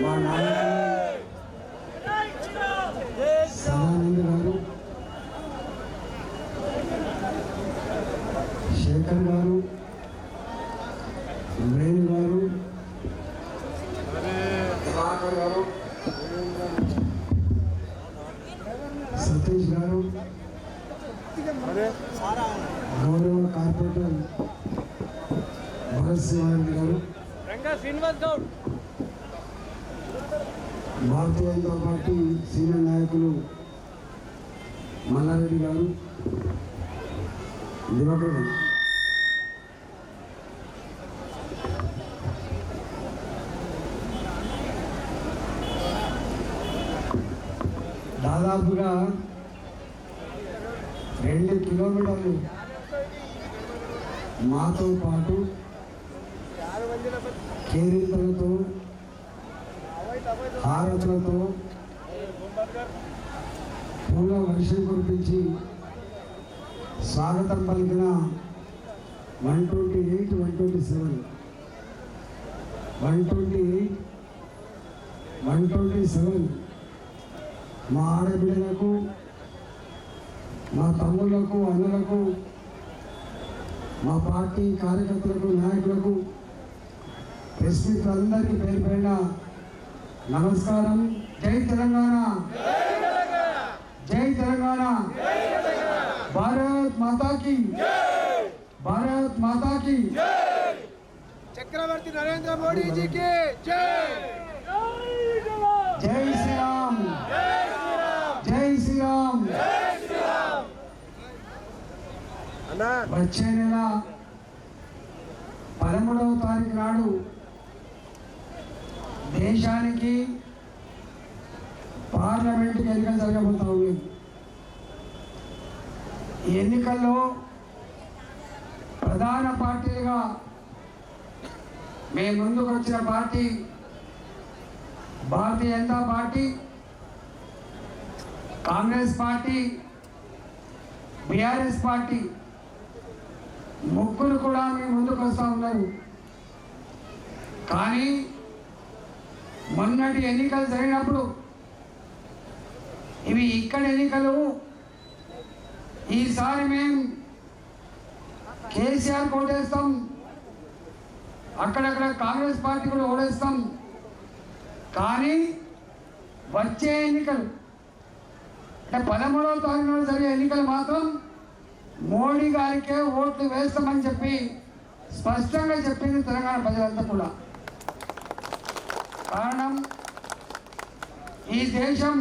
మా నాయకులు సదానంద గారు శేఖర్ గారు వేణు గారు ప్రభాకర్ గారు సతీష్ గారు గౌరవ కార్పొరేటర్ భరత్ సింహారెడ్డి గారు రంగా శ్రీనివాస్ గౌడ్ భారతీయ జనతా పార్టీ సీనియర్ నాయకులు మల్లారెడ్డి గారు దివాకర్ గారు దాదాపుగా రెండు కిలోమీటర్లు మాతో పాటు కేరింతలతో హారతులతో పూల వర్షం కురిపించి స్వాగతం పలికిన one twenty eight one twenty seven. One twenty eight one twenty seven. మా ఆడబిడ్డలకు మా తమ్ముళ్ళకు అన్నలకు మా పార్టీ కార్యకర్తలకు నాయకులకు ప్రెస్ మిత్రులందరికీ పేరు పైన నమస్కారం. జై తెలంగాణ! జై తెలంగాణ! భారత్ మాతాకి! భారత్ మాతాకి! చక్రవర్తి నరేంద్ర మోడీజీకి జై శ్రీరామ్ జై శ్రీరామ్ అన్నా వచ్చే నెల పదమూడవ తారీఖు నాడు దేశానికి పార్లమెంట్ ఎన్నికలు జరగబోతా ఉన్నాయి. ఈ ఎన్నికల్లో ప్రధాన పార్టీగా మేము ముందుకు వచ్చిన party Bharatiya Janata party Congress party BRS party ముగ్గురు కూడా మీ ముందుకు వస్తూ ఉన్నారు. కానీ మొన్నటి ఎన్నికలు జరిగినప్పుడు ఇవి ఇక్కడ ఎన్నికలు. ఈసారి మేము కేసీఆర్ ఓటేస్తాం అక్కడక్కడ కాంగ్రెస్ పార్టీ కూడా ఓడేస్తాం. కానీ వచ్చే ఎన్నికలు అంటే పదమూడవ తారీఖు జరిగే ఎన్నికలు మాత్రం మోడీ గారికే ఓట్లు వేస్తామని చెప్పి స్పష్టంగా చెప్పింది తెలంగాణ ప్రజలంతా కూడా. కారణం ఈ దేశం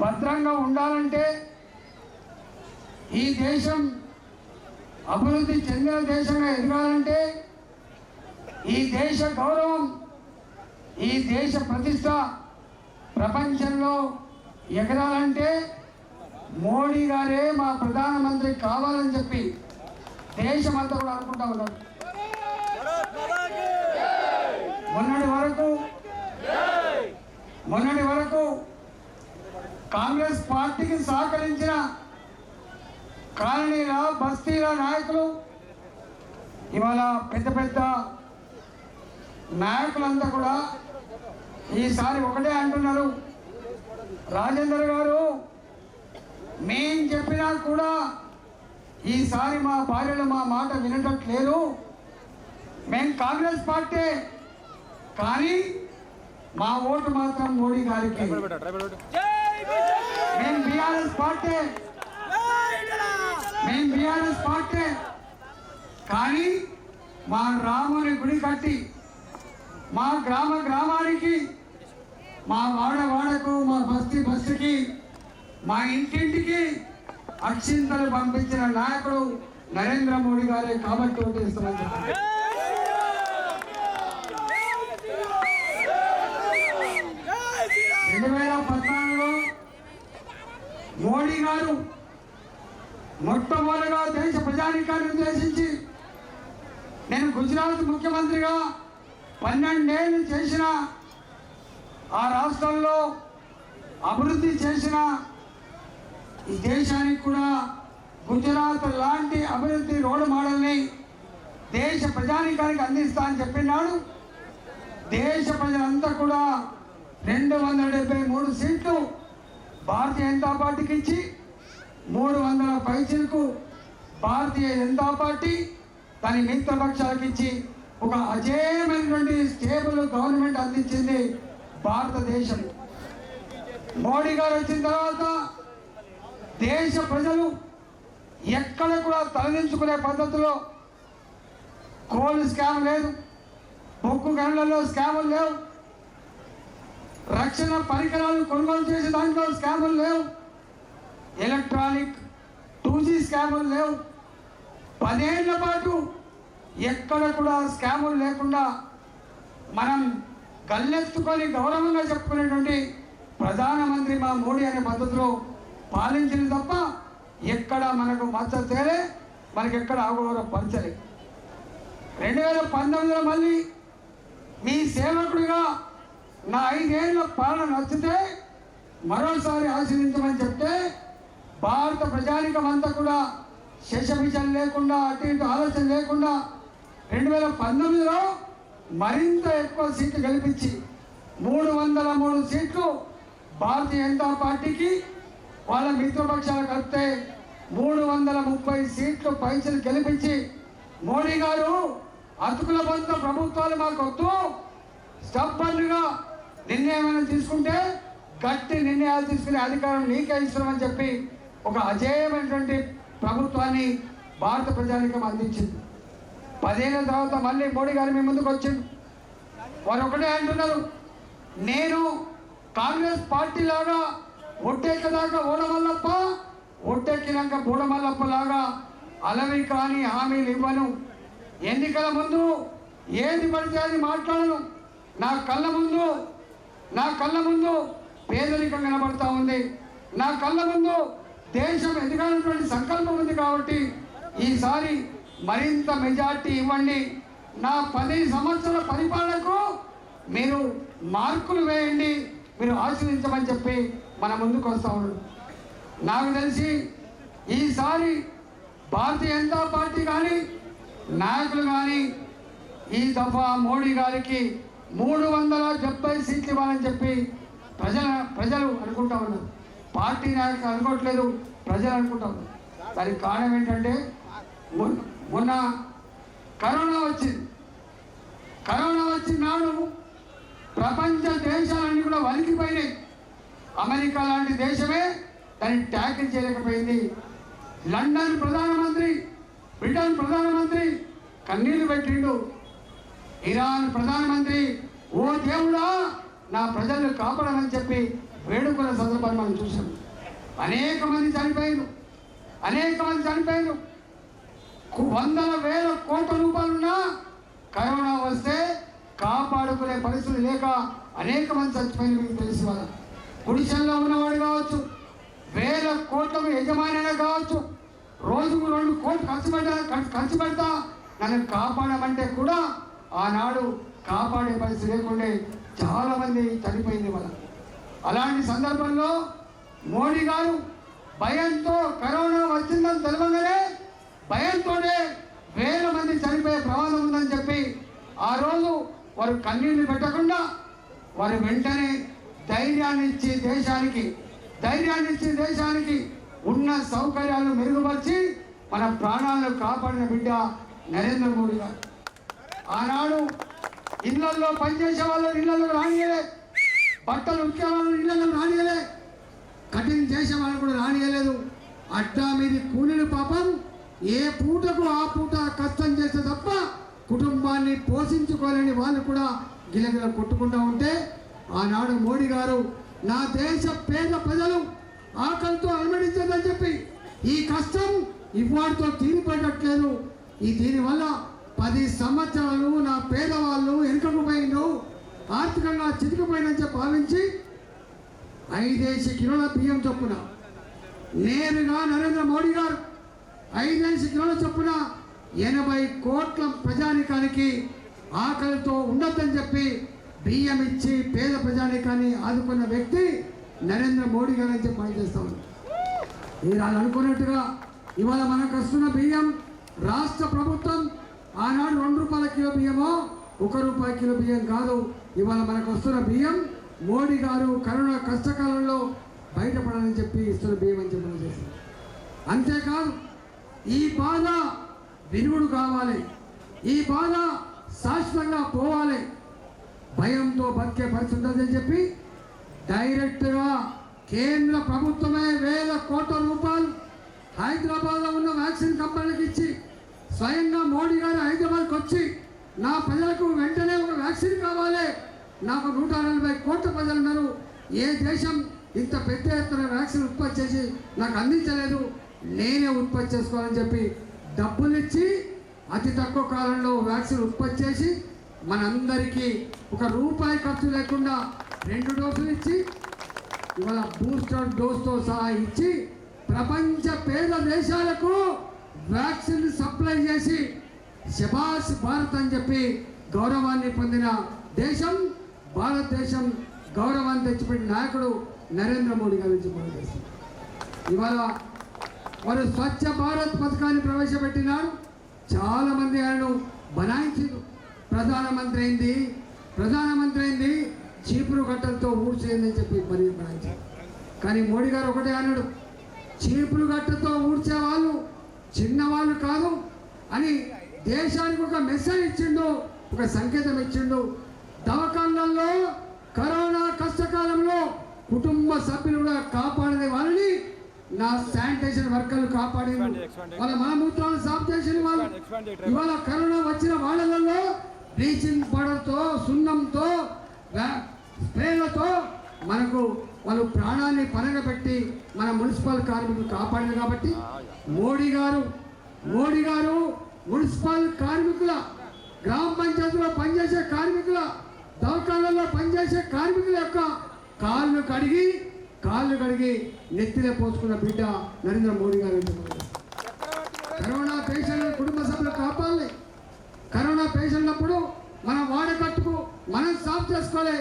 భద్రంగా ఉండాలంటే ఈ దేశం అభివృద్ధి చెందిన దేశంగా ఎదగాలంటే ఈ దేశ గౌరవం ఈ దేశ ప్రతిష్ట ప్రపంచంలో ఎగరాలంటే మోడీ గారే మా ప్రధానమంత్రి కావాలని చెప్పి దేశమంతా కూడా అనుకుంటా ఉన్నారు. మొన్నటి వరకు మొన్నటి వరకు కాంగ్రెస్ పార్టీకి సహకరించిన కాలనీల బస్తీల నాయకులు ఇవాళ పెద్ద పెద్ద నాయకులంతా కూడా ఈసారి ఒకటే అంటున్నారు. రాజేందర్ గారు మేం చెప్పినా కూడా ఈసారి మా భార్యలు మా మాట వినట్లేదు మేం కాంగ్రెస్ పార్టీ కానీ మా ఓటు మాత్రం మోడీ గారికి. మేము బీఆర్ఎస్ పార్టీ మేము బీఆర్ఎస్ పార్టీ కానీ మా రాముని గుడి కట్టి మా గ్రామ గ్రామానికి మా వాడ వాడకు మా బస్తీ బస్సుకి మా ఇంటింటికి అక్షింతలు పంపించిన నాయకుడు నరేంద్ర మోడీ గారే కాబట్టి ఓటేస్తామని రెండు వేల పద్నాలుగులో మోడీ గారు మొట్టమొదటిగా దేశ ప్రజానికాన్ని ఉద్దేశించి నేను గుజరాత్ ముఖ్యమంత్రిగా పన్నెండేళ్ళు చేసిన ఆ రాష్ట్రంలో అభివృద్ధి చేసిన ఈ దేశానికి కూడా గుజరాత్ లాంటి అభివృద్ధి రోడ్ మోడల్ని దేశ ప్రజానికానికి అందిస్తా అని చెప్పినాడు. దేశ ప్రజలంతా కూడా రెండు వందల డెబ్బై మూడు సీట్లు భారతీయ జనతా పార్టీకి ఇచ్చి మూడు వందల పైసలకు భారతీయ జనతా పార్టీ తన మిత్రపక్షాలకు ఇచ్చి ఒక అజేయమైనటువంటి స్టేబుల్ గవర్నమెంట్ అందించింది భారతదేశం. మోడీ గారు వచ్చిన తర్వాత దేశ ప్రజలు ఎక్కడ కూడా తరలించుకునే పద్ధతిలో కోల్డ్ స్కామ్ లేదు. బొగ్గు గనులలో స్కాములు లేవు. రక్షణ పరికరాలు కొనుగోలు చేసే దాంట్లో స్కాములు లేవు. ఎలక్ట్రానిక్ టూ జీ స్కాములు లేవు. పదేళ్ళ పాటు ఎక్కడ కూడా స్కాములు లేకుండా మనం గల్లెత్తుకొని గౌరవంగా చెప్పుకునేటువంటి ప్రధానమంత్రి మా మోడీ అనే పద్ధతిలో పాలించింది తప్ప ఎక్కడ మనకు మచ్చ తేలే మనకి ఎక్కడ అవగౌరవపరచలే రెండు వేల పంతొమ్మిదిలో మళ్ళీ మీ సేవకుడిగా నా ఐదేళ్ళ పాలన నచ్చితే మరోసారి ఆశీర్వించమని చెప్తే భారత ప్రజానికం అంతా కూడా శశభిషం లేకుండా అటు ఇటు ఆలోచన లేకుండా రెండు వేల పంతొమ్మిదిలో మరింత ఎక్కువ సీట్లు గెలిపించి మూడు వందల మూడు సీట్లు భారతీయ జనతా పార్టీకి వాళ్ళ మిత్రపక్షాలు కలిపితే మూడు వందల ముప్పై సీట్లు పైసలు గెలిపించి మోడీ గారు అతుకుల బంధ ప్రభుత్వాలు మాకు వద్దు స్టబ్బన్గా నిర్ణయం తీసుకుంటే గట్టి నిర్ణయాలు తీసుకునే అధికారం నీకే ఇస్తున్నామని చెప్పి ఒక అజేయమైనటువంటి ప్రభుత్వాన్ని భారత ప్రజానికం అందించింది. పదేళ్ళ తర్వాత మళ్ళీ మోడీ గారు మీ ముందుకు వచ్చింది వారు ఒకటే అంటున్నారు నేను కాంగ్రెస్ పార్టీ లాగా ఒట్టెక్కదాకా ఓడమల్లప్ప ఒట్టెక్కినాక బూడమల్లప్ప లాగా అలవి కాని హామీలు ఇవ్వను. ఎన్నికల ముందు ఏది పడితే అది మాట్లాడను. నా కళ్ళ ముందు నా కళ్ళ ముందు పేదరికం కనబడతా ఉంది. నా కళ్ళ ముందు దేశం ఎదగాలన్నటువంటి సంకల్పం ఉంది కాబట్టి ఈసారి మరింత మెజార్టీ ఇవ్వండి. నా పది సంవత్సరాల పరిపాలనకు మీరు మార్కులు వేయండి. మీరు ఆశ్రయించమని చెప్పి మన ముందుకు వస్తా ఉన్నాడు. నాకు తెలిసి ఈసారి భారతీయ జనతా పార్టీ కానీ నాయకులు కానీ ఈ దఫా మోడీ గారికి మూడు వందల డెబ్బై సీట్లు ఇవ్వాలని చెప్పి ప్రజల ప్రజలు అనుకుంటా ఉన్నారు. పార్టీ నాయకులు అనుకోవట్లేదు ప్రజలు అనుకుంటా ఉన్నారు. దానికి కారణం ఏంటంటే మొన్న- మొన్న కరోనా వచ్చింది. కరోనా వచ్చిన నాడు ప్రపంచ దేశాలన్నీ కూడా వణికిపోయినాయి. అమెరికా లాంటి దేశమే దాన్ని ట్యాకిల్ చేయలేకపోయింది. లండన్ ప్రధానమంత్రి బ్రిటన్ ప్రధానమంత్రి కన్నీళ్ళు పెట్టిండు. ఇరాన్ ప్రధానమంత్రి ఓ దేవుడా నా ప్రజలను కాపాడమని చెప్పి వేడుకున్న సందర్భాన్ని మనం చూసాం. అనేక మంది చనిపోయారు అనేక మంది చనిపోయారు వందల వేల కోట్ల రూపాయలున్నా కరోనా వస్తే కాపాడుకునే పరిస్థితి లేక అనేక మంది చచ్చిపోయిన మీకు తెలిసి వాళ్ళ పొజిషన్లో ఉన్నవాడు కావచ్చు వేల కోట్లకు యజమానైనా కావచ్చు రోజుకు రెండు కోట్లు ఖర్చు పెడతా ఖర్చు- పెడతా నన్ను కాపాడమంటే కూడా ఆనాడు కాపాడే పరిస్థితి లేకుండే చాలామంది చనిపోయింది వాళ్ళ అలాంటి సందర్భంలో మోడీ గారు భయంతో కరోనా వచ్చిందని తెలవగానే భయంతోనే వేల మంది చనిపోయే ప్రమాదం ఉందని చెప్పి ఆ రోజు వారు కన్నీళ్ళు పెట్టకుండా వారు వెంటనే ధైర్యాన్ని ఇచ్చి దేశానికి ధైర్యాన్ని ఇచ్చి దేశానికి ఉన్న సౌకర్యాలు మెరుగుపరిచి మన ప్రాణాలను కాపాడిన బిడ్డ నరేంద్ర మోడీ గారు. ఆనాడు ఇళ్ళలో పనిచేసే వాళ్ళు ఇళ్ళలో రానియలే. బట్టలు ఉక్కే వాళ్ళు ఇళ్ళలో రానియలే. కటింగ్ చేసే వాళ్ళు కూడా రానియలేదు. అడ్డా మీది కూలీలు పాపం. ఏ పూటకు ఆ పూట కష్టం చేస్తే తప్ప కుటుంబాన్ని పోషించుకోలేని వాళ్ళు కూడా గిలగిల కొట్టుకుంటూ ఉంటే ఆనాడు మోడీ గారు నా దేశ పేద ప్రజలు ఆకలితో అలమడించదని చెప్పి ఈ కష్టం ఇవాటితో తీరిపడట్లేదు ఈ దీనివల్ల పది సంవత్సరాలు నా పేదవాళ్ళు వెనుకకుపోయిండు ఆర్థికంగా చితికిపోయినని చెప్పి భావించి ఐదేసి కిలోల బియ్యం చొప్పున నేరుగా నరేంద్ర మోడీ గారు ఐదేసి కిలోల చొప్పున ఎనభై కోట్ల ప్రజానికానికి ఆకలితో ఉండొద్దని చెప్పి బియ్యం ఇచ్చి పేద ప్రజానికాన్ని ఆదుకున్న వ్యక్తి నరేంద్ర మోడీ గారు అని చెప్పి పనిచేస్తా ఉన్నారు మీరు వాళ్ళు అనుకున్నట్టుగా ఇవాళ మనకు వస్తున్న బియ్యం రాష్ట్ర ప్రభుత్వం ఆనాడు రెండు రూపాయల కిలో బియ్యమో ఒక రూపాయి కిలో బియ్యం కాదు. ఇవాళ మనకు వస్తున్న బియ్యం మోడీ గారు కరోనా కష్టకాలంలో బయటపడాలని చెప్పి ఇస్తున్న బియ్యం అని చెప్పి మనం అంతేకాదు ఈ బాధ వినుడు కావాలి. ఈ బాధ శాశ్వతంగా పోవాలి. భయంతో బతికే పరిస్థితి ఉంటుందని చెప్పి డైరెక్ట్గా కేంద్ర ప్రభుత్వమే వేల కోట్ల రూపాయలు హైదరాబాద్లో ఉన్న వ్యాక్సిన్ కంపెనీలకు ఇచ్చి స్వయంగా మోడీ గారు హైదరాబాద్కి వచ్చి నా ప్రజలకు వెంటనే ఒక వ్యాక్సిన్ కావాలి. నాకు నూట నలభై కోట్ల ప్రజలు ఉన్నారు. ఏ దేశం ఇంత పెద్ద ఎత్తున వ్యాక్సిన్ ఉత్పత్తి చేసి నాకు అందించలేదు. నేనే ఉత్పత్తి చేసుకోవాలని చెప్పి డబ్బులు ఇచ్చి అతి తక్కువ కాలంలో వ్యాక్సిన్ ఉత్పత్తి చేసి మనందరికీ ఒక రూపాయి ఖర్చు లేకుండా రెండు డోసులు ఇచ్చి ఇవాళ బూస్టర్ డోస్తో సహా ఇచ్చి ప్రపంచ పేద దేశాలకు వ్యాక్సిన్ సప్లై చేసి శబాష్ భారత్ అని చెప్పి గౌరవాన్ని పొందిన దేశం భారతదేశం గౌరవాన్ని తెచ్చిపెట్టిన నాయకుడు నరేంద్ర మోడీ గారి నుంచి పనిచేస్తుంది ఇవాళ వారు స్వచ్ఛ భారత్ పథకాన్ని ప్రవేశపెట్టినారు. చాలామంది ఆయన ఆయనను బనాయించారు. ప్రధానమంత్రి అయింది. ప్రధానమంత్రి అయింది. చీపురు గట్టలతో ఊడ్చేయండి చెప్పి మరి బనాయించారు కానీ మోడీ గారు ఒకటే అన్నాడు చీపురు గట్టతో ఊడ్చే వాళ్ళు చిన్నవాళ్ళు కాదు అని దేశానికి ఒక మెసేజ్ ఇచ్చిండు ఒక సంకేతం ఇచ్చిండు. దవాఖాన్లలో కరోనా కష్టకాలంలో కుటుంబ సభ్యులు కూడా కాపాడే వాళ్ళని నా శానిటేషన్ వర్కర్లు కాపాడి వాళ్ళ మలమూత్రాలు సాఫ్ చేసిన వాళ్ళు ఇవాళ కరోనా వచ్చిన వాళ్ళలో బ్లీచింగ్ పౌడర్తో సున్నంతో స్ప్రేలతో మనకు వాళ్ళు ప్రాణాన్ని పనగబెట్టి మన మున్సిపల్ కార్మికులు కాపాడారు కాబట్టి మోడీ గారు మోడీ గారు మున్సిపల్ కార్మికుల గ్రామ పంచాయతీలో పనిచేసే కార్మికుల దవాఖానాల్లో పనిచేసే కార్మికుల యొక్క కాళ్ళు కడిగి కాళ్ళు కడిగి నెత్తిలో పోసుకున్న బిడ్డ నరేంద్ర మోడీ గారు. కరోనా పేషెంట్ కుటుంబ సభ్యులు కాపాడాలి. కరోనా పేషెంట్ అప్పుడు మన వాడకట్టుకు మనం సాఫ్ చేసుకోలే.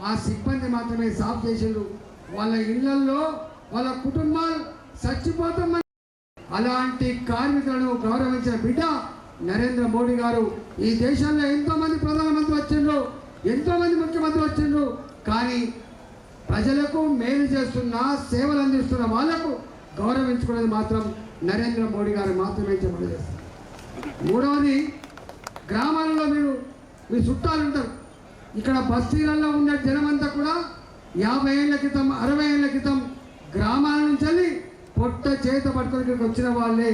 ఆ సిబ్బంది మాత్రమే సాఫ్ చేసిండు వాళ్ళ ఇళ్ళలో వాళ్ళ కుటుంబాలు చచ్చిపోతామని అలాంటి కార్మికులను గౌరవించిన బిడ్డ నరేంద్ర మోడీ గారు ఈ దేశంలో ఎంతో మంది ప్రధానమంత్రి వచ్చిండ్రు ఎంతో మంది ముఖ్యమంత్రి వచ్చిండ్రు కానీ ప్రజలకు మేలు చేస్తున్న సేవలు అందిస్తున్న వాళ్ళకు గౌరవించుకునేది మాత్రం నరేంద్ర మోడీ గారు మాత్రమే చెప్పడం చేస్తారు మూడవది గ్రామాలలో మీరు మీ చుట్టాలు ఉంటారు. ఇక్కడ బస్తీలలో ఉన్న జనమంతా కూడా యాభై ఏళ్ళ క్రితం అరవై ఏళ్ళ క్రితం గ్రామాల నుంచి వెళ్ళి పొట్ట చేత పట్టుకొని ఇక్కడికి వచ్చిన వాళ్ళే.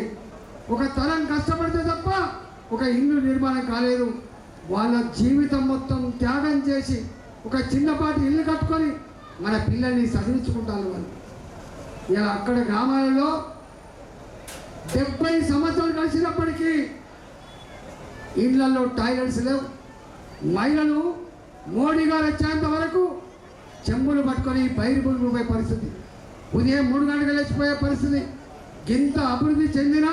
ఒక తరం కష్టపడితే తప్ప ఒక ఇల్లు నిర్మాణం కాలేదు. వాళ్ళ జీవితం మొత్తం త్యాగం చేసి ఒక చిన్నపాటి ఇల్లు కట్టుకొని మన పిల్లల్ని చదివించుకుంటారు వాళ్ళు. ఇలా అక్కడ గ్రామాలలో డెబ్బై సంవత్సరాలు కలిసినప్పటికీ ఇళ్ళలో టాయిలెట్స్ లేవు. మహిళలు మోడీ గారు వచ్చేంత వరకు చెంబులు పట్టుకొని బయలు పోయే పరిస్థితి. ఉదయం మూడు గంటలకు లేచిపోయే పరిస్థితి. గింత అభివృద్ధి చెందినా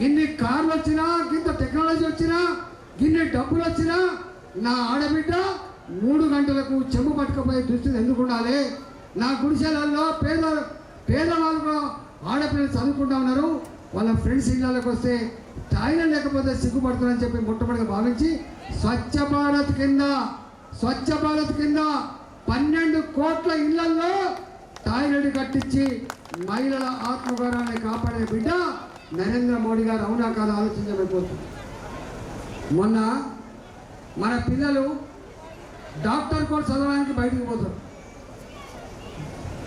గిన్ని కార్లు వచ్చినా గింత టెక్నాలజీ వచ్చినా గిన్ని డబ్బులు వచ్చినా నా ఆడబిడ్డ మూడు గంటలకు చెంబు పట్టుకుపోయే దుస్థితి ఎందుకు ఉండాలి? నా గుడిసెలలో పేద పేదవాళ్ళు ఆడపిల్లలు చదువుకుంటా ఉన్నారు. వాళ్ళ ఫ్రెండ్స్ ఇళ్ళకి వస్తే టాయిలెట్ లేకపోతే సిగ్గుపడుతున్నారని చెప్పి మొట్టమొదటిగా భావించి స్వచ్ఛ భారత్ కింద స్వచ్ఛ భారత్ కింద పన్నెండు కోట్ల ఇళ్ళలో టాయిలెట్ కట్టించి మహిళల ఆత్మగౌరవాన్ని కాపాడే బిడ్డ నరేంద్ర మోడీ గారు. అవునా కాదు? ఆలోచించబడిపోతుంది మొన్న మన పిల్లలు డాక్టర్ కోర్స్ చదవడానికి బయటకు పోతారు.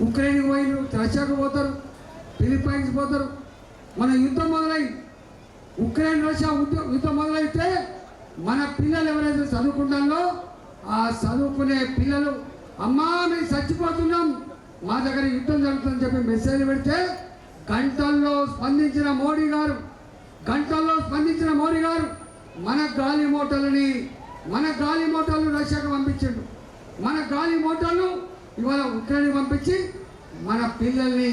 ఉక్రెయిన్కి పోయిన రష్యాకు పోతారు ఫిలిప్పైన్స్ పోతారు. మన యుద్ధం మొదలైంది ఉక్రెయిన్ రష్యా యుద్ధం మొదలైతే మన పిల్లలు ఎవరైతే చదువుకుంటారో ఆ చదువుకునే పిల్లలు అమ్మా మేము చచ్చిపోతున్నాం మా దగ్గర యుద్ధం జరుగుతుందని చెప్పి మెసేజ్ పెడితే గంటల్లో స్పందించిన మోడీ గారు గంటల్లో స్పందించిన మోడీ గారు మన గాలి మోటార్లని మన గాలి మోటార్లు రష్యాకు పంపించిండు. మన గాలి మోటార్లు ఇవాళ ఉక్రెయిన్ పంపించి మన పిల్లల్ని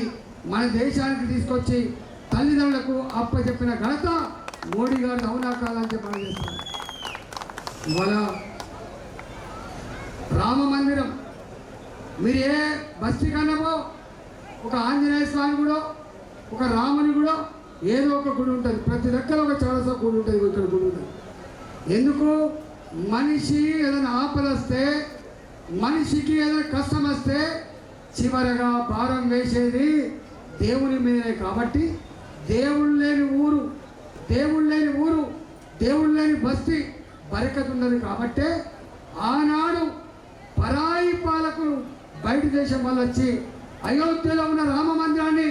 మన దేశానికి తీసుకొచ్చి తల్లిదండ్రులకు అప్పచెప్పిన ఘనత మోడీ గారు అవునా కాదని చెప్పి చేస్తున్నారు. ఇవాళ రామ మందిరం మీరు ఏ బస్తీ కన్నమో ఒక ఆంజనేయ స్వామి కూడా ఒక రాముని కూడా ఏదో ఒక గుడి ఉంటుంది. ప్రతి దగ్గర ఒక చాలా గుడి ఉంటుంది ఇక్కడ గుడి ఉంటుంది. ఎందుకు? మనిషి ఏదైనా ఆపద వస్తే మనిషికి ఏదైనా కష్టం వస్తే చివరగా భారం వేసేది దేవుని మీదే కాబట్టి దేవుడు లేని ఊరు దేవుడు లేని ఊరు దేవుడు లేని బస్తీ బరకత్ ఉన్నది కాబట్టే ఆనాడు పరాయి పాలకులు బయట దేశం వాళ్ళు వచ్చి అయోధ్యలో ఉన్న రామ మందిరాన్ని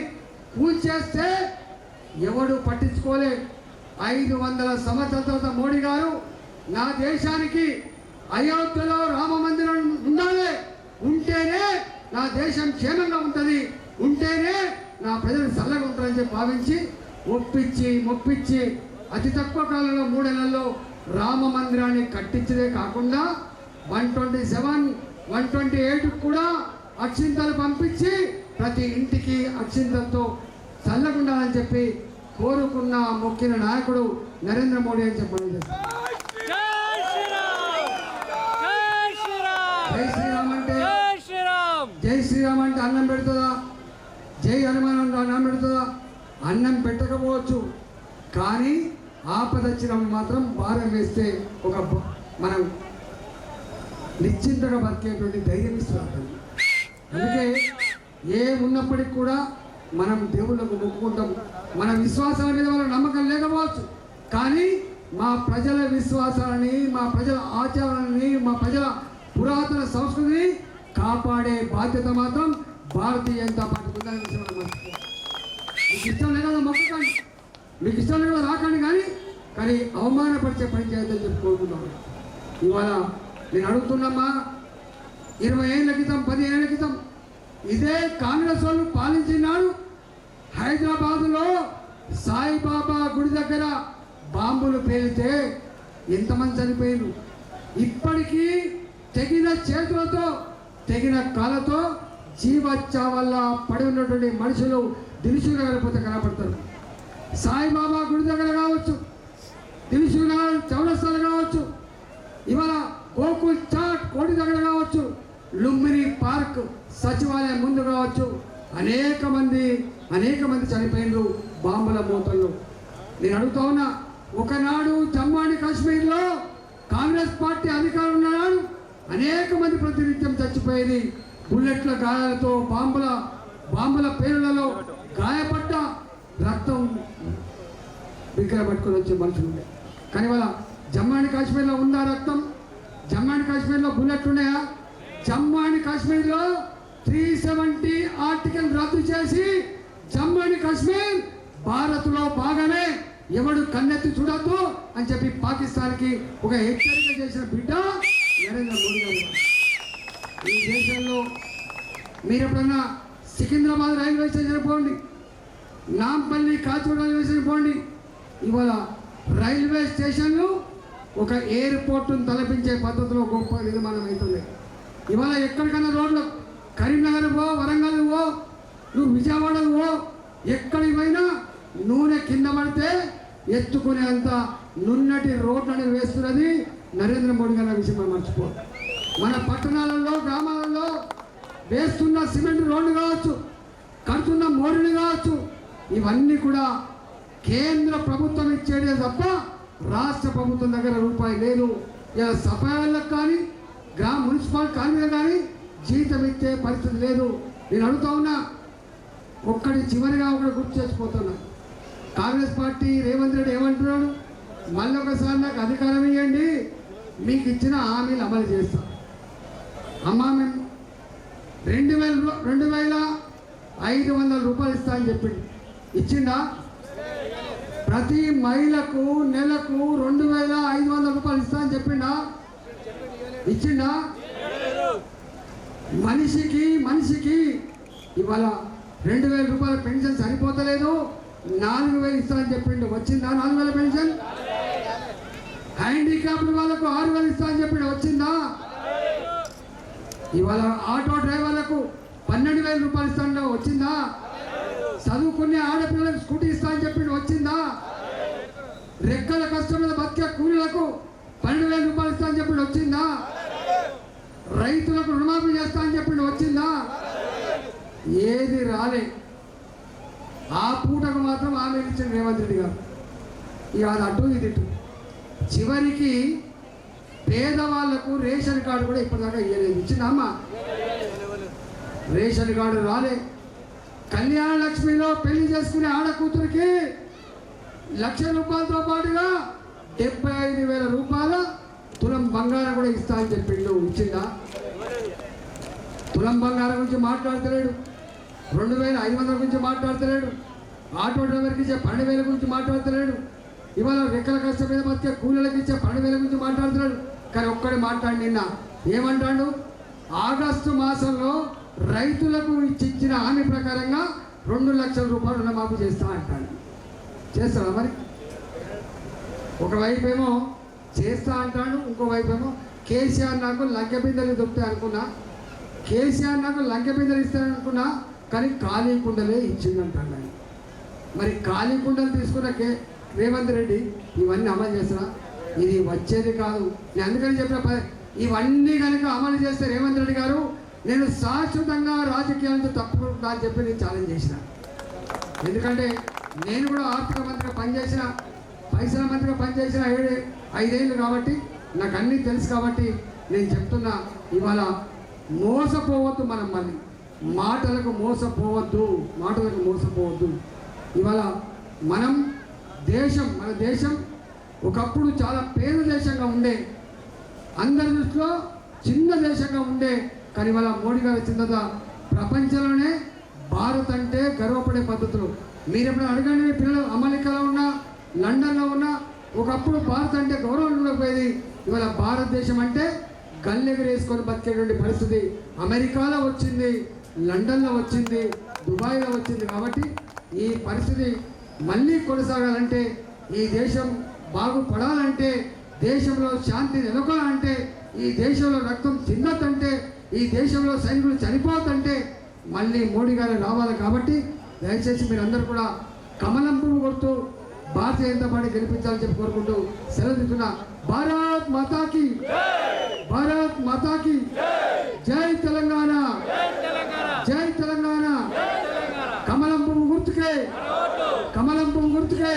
కూల్చేస్తే ఎవడు పట్టించుకోలే. ఐదు వందల సంవత్సరాల తర్వాత మోడీ గారు నా దేశానికి అయోధ్యలో రామ మందిరం ఉండాలి. ఉంటేనే నా దేశం క్షేమంగా ఉంటుంది. ఉంటేనే నా ప్రజలు చల్లగా ఉంటారని చెప్పి భావించి ఒప్పించి మొప్పించి అతి తక్కువ కాలంలో మూడేళ్ళలో రామ మందిరాన్ని కట్టించదే కాకుండా one twenty seven one twenty eight కూడా అక్షింతలు పంపించి ప్రతి ఇంటికి అక్షింతలతో చల్లకుండాలని చెప్పి కోరుకున్న మొక్కిన నాయకుడు నరేంద్ర మోడీ అని చెప్పడం జై శ్రీరామ్! అంటే జై శ్రీరామ్! జై శ్రీరామ్ అంటే అన్నం పెడుతుందా జై హనుమాన్ అంటే అన్నం పెడుతుందా అన్నం పెట్టకపోవచ్చు కానీ ఆపద వచ్చినప్పుడు మాత్రం భారం వేస్తే ఒక మనం నిశ్చింతగా బతికేటువంటి ధైర్యం ఇస్తున్నారు. అందుకే ఏ ఉన్నప్పటికీ కూడా మనం దేవుళ్ళకు మొక్కుకుంటాం. మన విశ్వాసాల మీద వాళ్ళ నమ్మకం లేకపోవచ్చు. కానీ మా ప్రజల విశ్వాసాలని మా ప్రజల ఆచారాలని మా ప్రజల పురాతన సంస్కృతిని కాపాడే బాధ్యత మాత్రం భారతీయ జనతా పార్టీ ఉందని విషయం మీకు ఇష్టం లేదా మొక్కకండి మీకు ఇష్టం లేదా రాకండి కానీ కానీ? అవమానపరిచే పని చేయొద్దని చెప్పి కోరుకుంటాను ఇవాళ నేను అడుగుతున్నమ్మా ఇరవై ఏళ్ళ క్రితం పదిహేను ఏళ్ళ క్రితం ఇదే కాంగ్రెస్ వాళ్ళు పాలించినాడు హైదరాబాదులో సాయిబాబా గుడి దగ్గర బాంబులు పేలితే ఎంతమంది చనిపోయారు ఇప్పటికీ తెగిన చేతులతో తెగిన కాళ్ళతో జీవచ్చ వల్ల పడి ఉన్నటువంటి మనుషులు దినుసులు కలకపోతే కనపడతారు సాయిబాబా గుడి దగ్గర కావచ్చు దినుసులు చౌరస్తాలు కావచ్చు ఇవాళ గోకుల్ చాట్ కోడి దగ్గర కావచ్చు లుంబిని పార్క్ సచివాలయం ముందు కావచ్చు అనేక మంది అనేక మంది చనిపోయినారు బాంబుల మూతల్లో. నేను అడుగుతా ఉన్నా ఒకనాడు జమ్మూ అండ్ కాశ్మీర్లో కాంగ్రెస్ పార్టీ అధికారంలో ఉన్నాడు అనేక మంది ప్రతినిత్యం చచ్చిపోయేది బుల్లెట్ల గాయాలతో బాంబుల బాంబుల పేరులలో గాయపడ్డ రక్తం బిగ్గర పట్టుకొని వచ్చే మనుషులు ఉండే. కానీ వాళ్ళ జమ్మూ అండ్ కాశ్మీర్లో ఉందా రక్తం? జమ్మూ అండ్ కాశ్మీర్లో బుల్లెట్లు ఉన్నాయా? జమ్మూ అండ్ కాశ్మీర్లో త్రీ సెవెంటీ ఆర్టికల్ రద్దు చేసి జమ్మూ అండ్ కాశ్మీర్ భారత్లో భాగమే. ఎవడు కన్నెత్తి చూడద్దు అని చెప్పి పాకిస్తాన్కి ఒక హెచ్చరిక చేసిన బిడ్డ నరేంద్ర మోడీ గారు. ఈ దేశంలో మీరు ఎప్పుడన్నా సికింద్రాబాద్ రైల్వే స్టేషన్ పోండి నాంపల్లి కాచూడ రైల్వే స్టేషన్ పోండి ఇవాళ రైల్వే స్టేషన్లు ఒక ఎయిర్పోర్ట్ను తలపించే పద్ధతిలో గొప్ప నిర్మాణం అవుతుంది ఇవాళ ఎక్కడికైనా రోడ్లు కరీంనగర్ పో వరంగల్ పో నువ్వు విజయవాడ పో ఎక్కడికి పోయినా నూనె కింద పడితే ఎత్తుకునేంత నున్నటి రోడ్లను వేస్తున్నది నరేంద్ర మోడీ గారి విషయం మనం మర్చిపో మన పట్టణాలలో గ్రామాలలో వేస్తున్న సిమెంట్ రోడ్లు కావచ్చు కడుతున్న మోడీలు కావచ్చు ఇవన్నీ కూడా కేంద్ర ప్రభుత్వం ఇచ్చేదే తప్ప రాష్ట్ర ప్రభుత్వం దగ్గర రూపాయి లేదు. ఇలా సఫాయాలకు కానీ గ్రామ మున్సిపల్ కార్మికులకు కానీ జీతం ఇచ్చే పరిస్థితి లేదు. నేను అడుగుతా ఉన్నా ఒక్కడి చివరిగా ఒకటి గుర్తు చేసిపోతున్నా. కాంగ్రెస్ పార్టీ రేవంత్ రెడ్డి ఏమంటున్నాడు? మళ్ళీ ఒకసారి నాకు అధికారం ఇవ్వండి మీకు ఇచ్చిన హామీలు అమలు చేస్తాం. అమ్మ మేము రెండు వేల రెండు వేల ఐదు వందల రూపాయలు ఇస్తా అని చెప్పింది ఇచ్చిందా ప్రతి మహిళకు నెలకు రెండు వేల ఐదు వందల రూపాయలు ఇస్తా అని చెప్పిండా? ఇచ్చిండా? మనిషికి మనిషికి ఇవాళ రెండు వేల రూపాయల పెన్షన్ సరిపోతలేదు. నాలుగు వేలు ఇస్తానని చెప్పిండు. వచ్చిందా నాలుగు వేల పెన్షన్? హ్యాండిక్యాప్ వాళ్ళకు ఆరు వేలు ఇస్తానని చెప్పిండు. వచ్చిందా? ఇవాళ ఆటో డ్రైవర్లకు పన్నెండు వేల రూపాయలు ఇస్తాను వచ్చిందా? చదువుకునే ఆడపిల్లలకు స్కూటీ ఇస్తా అని చెప్పి వచ్చిందా? రెక్కల కష్టం మీద బతికే కూలీలకు పన్నెండు వేల రూపాయలు ఇస్తా అని చెప్పి వచ్చిందా? రైతులకు రుణమాఫీ చేస్తా అని చెప్పి వచ్చిందా? ఏది రాలే. ఆ పూటకు మాత్రం ఆమె ఇచ్చిన రేవంత్ రెడ్డి గారు. ఇక అది అటు ఇది. ఇటు చివరికి పేదవాళ్ళకు రేషన్ కార్డు కూడా ఇప్పటిదాకా ఇవ్వలేదు ఇచ్చిందమ్మా రేషన్ కార్డు రాలే. కళ్యాణ లక్ష్మిలో పెళ్ళి చేసుకునే ఆడ కూతురికి లక్ష రూపాయలతో పాటుగా డెబ్బై ఐదు వేల రూపాయల తులం బంగారం కూడా ఇస్తా అని చెప్పిండు. ఇచ్చిందా? తులం బంగారం గురించి మాట్లాడతలేడు. రెండు వేల ఐదు వందల గురించి మాట్లాడతలేడు. ఆటో డ్రైవర్కి ఇచ్చే పన్నెండు వేల గురించి మాట్లాడతలేడు. ఇవాళ రెక్కల కష్టం మీద బతికే కూలీలకు ఇచ్చే పన్నెండు వేల గురించి మాట్లాడుతున్నాడు కానీ ఒక్కడే మాట్లాడి నిన్న ఏమంటాడు? ఆగస్టు మాసంలో రైతులకు ఇచ్చిన హామీ ప్రకారంగా రెండు లక్షల రూపాయలు రుణమాఫీ చేస్తా అంటాడు. చేస్తాడా మరి? ఒకవైపు ఏమో చేస్తా అంటాడు ఇంకోవైపు ఏమో కేసీఆర్ నాకు లంకె బిందెలు దొరుకుతాయి అనుకున్నా. కేసీఆర్ నాకు లంకె బిందెలు కానీ ఖాళీ కుండలే ఇచ్చిందంటాడు ఆయన. మరి ఖాళీ కుండలు తీసుకున్న కే రేవంత్ రెడ్డి ఇవన్నీ అమలు చేస్తారా? ఇది వచ్చేది కాదు. నేను అందుకని చెప్పిన ప- ఇవన్నీ కనుక అమలు చేస్తే రేవంత్ రెడ్డి గారు నేను శాశ్వతంగా రాజకీయాలతో తప్పుకుంటా అని చెప్పి నేను ఛాలెంజ్ చేసిన. ఎందుకంటే నేను కూడా ఆర్థిక మంత్రిగా పనిచేసిన పైసల మంత్రిగా పనిచేసిన ఏడు ఐదేళ్ళు కాబట్టి నాకు అన్నీ తెలుసు కాబట్టి నేను చెప్తున్నా ఇవాళ మోసపోవద్దు మనం మళ్ళీ. మాటలకు మోసపోవద్దు మాటలకు మోసపోవద్దు. ఇవాళ మనం దేశం మన దేశం ఒకప్పుడు చాలా పేద దేశంగా ఉండే అందరి దృష్టిలో చిన్న దేశంగా ఉండే కానీ ఇవాళ మోడీ గారు వచ్చిన తర్వాత ప్రపంచంలోనే భారత్ అంటే గర్వపడే పద్ధతులు. మీరు ఎప్పుడు అడగండి మీ పిల్లలు అమెరికాలో ఉన్నా లండన్లో ఉన్నా ఒకప్పుడు భారత్ అంటే గౌరవం ఉండకపోయేది. ఇవాళ భారతదేశం అంటే గల్లెగరేసుకొని బతికేటువంటి పరిస్థితి. అమెరికాలో వచ్చింది లండన్లో వచ్చింది దుబాయ్లో వచ్చింది కాబట్టి ఈ పరిస్థితి మళ్ళీ కొనసాగాలంటే ఈ దేశం బాగుపడాలంటే దేశంలో శాంతి నెలకొనాలంటే ఈ దేశంలో రక్తం తిన్నదంటే ఈ దేశంలో సైనికులు చనిపోతుంటే మళ్ళీ మోడీ గారు రావాలి కాబట్టి దయచేసి మీరందరూ కూడా కమలం పువ్వు కొడుతూ భారతీయ జనతా పార్టీ గెలిపించాలని చెప్పి కోరుకుంటూ సెలవుతున్న భారత్ మాతాకి భారత్ మాతాకి జై తెలంగాణ జై తెలంగాణ. కమలం పువ్వు గుర్తుకే కమలం పువ్వు గుర్తుకే.